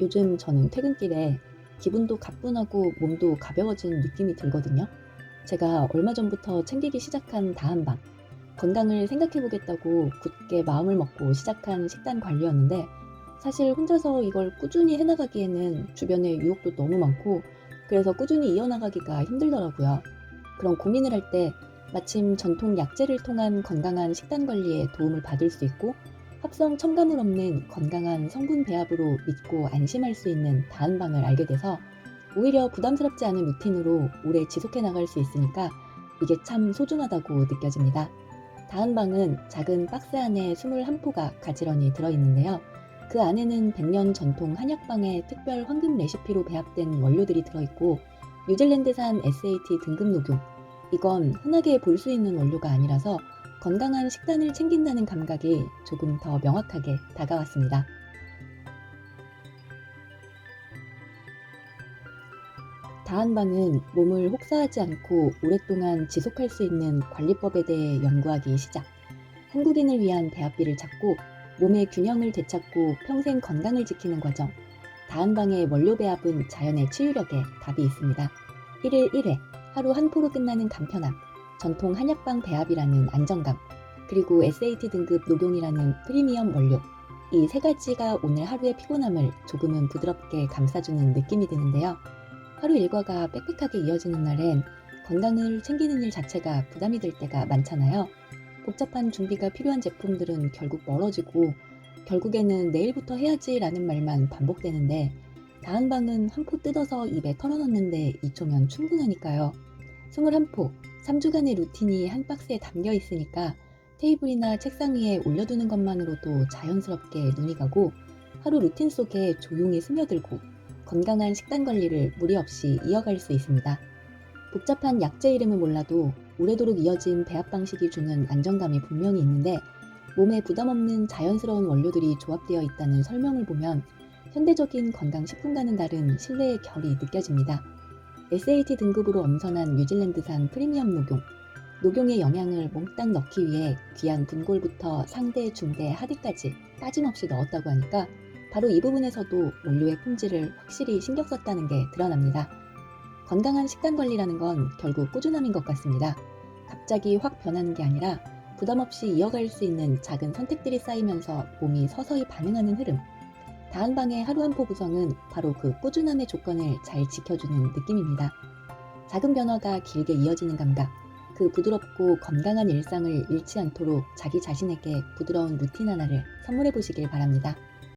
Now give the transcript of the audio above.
요즘 저는 퇴근길에 기분도 가뿐하고 몸도 가벼워진 느낌이 들거든요. 제가 얼마 전부터 챙기기 시작한 다한방. 건강을 생각해보겠다고 굳게 마음을 먹고 시작한 식단 관리였는데 사실 혼자서 이걸 꾸준히 해나가기에는 주변에 유혹도 너무 많고 그래서 꾸준히 이어나가기가 힘들더라고요. 그런 고민을 할 때 마침 전통 약재를 통한 건강한 식단 관리에 도움을 받을 수 있고 합성 첨가물 없는 건강한 성분 배합으로 믿고 안심할 수 있는 다한방을 알게 돼서 오히려 부담스럽지 않은 루틴으로 오래 지속해 나갈 수 있으니까 이게 참 소중하다고 느껴집니다. 다한방은 작은 박스 안에 21포가 가지런히 들어있는데요. 그 안에는 100년 전통 한약방의 특별 황금 레시피로 배합된 원료들이 들어있고 뉴질랜드산 SAT 등급 녹용. 이건 흔하게 볼 수 있는 원료가 아니라서 건강한 식단을 챙긴다는 감각이 조금 더 명확하게 다가왔습니다. 다한방은 몸을 혹사하지 않고 오랫동안 지속할 수 있는 관리법에 대해 연구하기 시작. 한국인을 위한 배합비를 찾고 몸의 균형을 되찾고 평생 건강을 지키는 과정. 다한방의 원료 배합은 자연의 치유력에 답이 있습니다. 1일 1회, 하루 한 포로 끝나는 간편함, 전통 한약방 배합이라는 안정감, 그리고 SAT 등급 녹용이라는 프리미엄 원료. 이 세 가지가 오늘 하루의 피곤함을 조금은 부드럽게 감싸주는 느낌이 드는데요. 하루 일과가 빽빽하게 이어지는 날엔 건강을 챙기는 일 자체가 부담이 될 때가 많잖아요. 복잡한 준비가 필요한 제품들은 결국 멀어지고 결국에는 내일부터 해야지라는 말만 반복되는데 다한 방은 한 포 뜯어서 입에 털어넣는데 2초면 충분하니까요. 21포, 3주간의 루틴이 한 박스에 담겨 있으니까 테이블이나 책상 위에 올려두는 것만으로도 자연스럽게 눈이 가고 하루 루틴 속에 조용히 스며들고 건강한 식단 관리를 무리 없이 이어갈 수 있습니다. 복잡한 약재 이름은 몰라도 오래도록 이어진 배합 방식이 주는 안정감이 분명히 있는데 몸에 부담 없는 자연스러운 원료들이 조합되어 있다는 설명을 보면 현대적인 건강식품과는 다른 신뢰의 결이 느껴집니다. SAT 등급으로 엄선한 뉴질랜드산 프리미엄 녹용. 녹용의 영양을 몽땅 넣기 위해 귀한 분골부터 상대, 중대, 하대까지 빠짐없이 넣었다고 하니까 바로 이 부분에서도 원료의 품질을 확실히 신경 썼다는 게 드러납니다. 건강한 식단 관리라는 건 결국 꾸준함인 것 같습니다. 갑자기 확 변하는 게 아니라 부담 없이 이어갈 수 있는 작은 선택들이 쌓이면서 몸이 서서히 반응하는 흐름. 다한방의 하루 한 포 구성은 바로 그 꾸준함의 조건을 잘 지켜주는 느낌입니다. 작은 변화가 길게 이어지는 감각, 그 부드럽고 건강한 일상을 잃지 않도록 자기 자신에게 부드러운 루틴 하나를 선물해 보시길 바랍니다.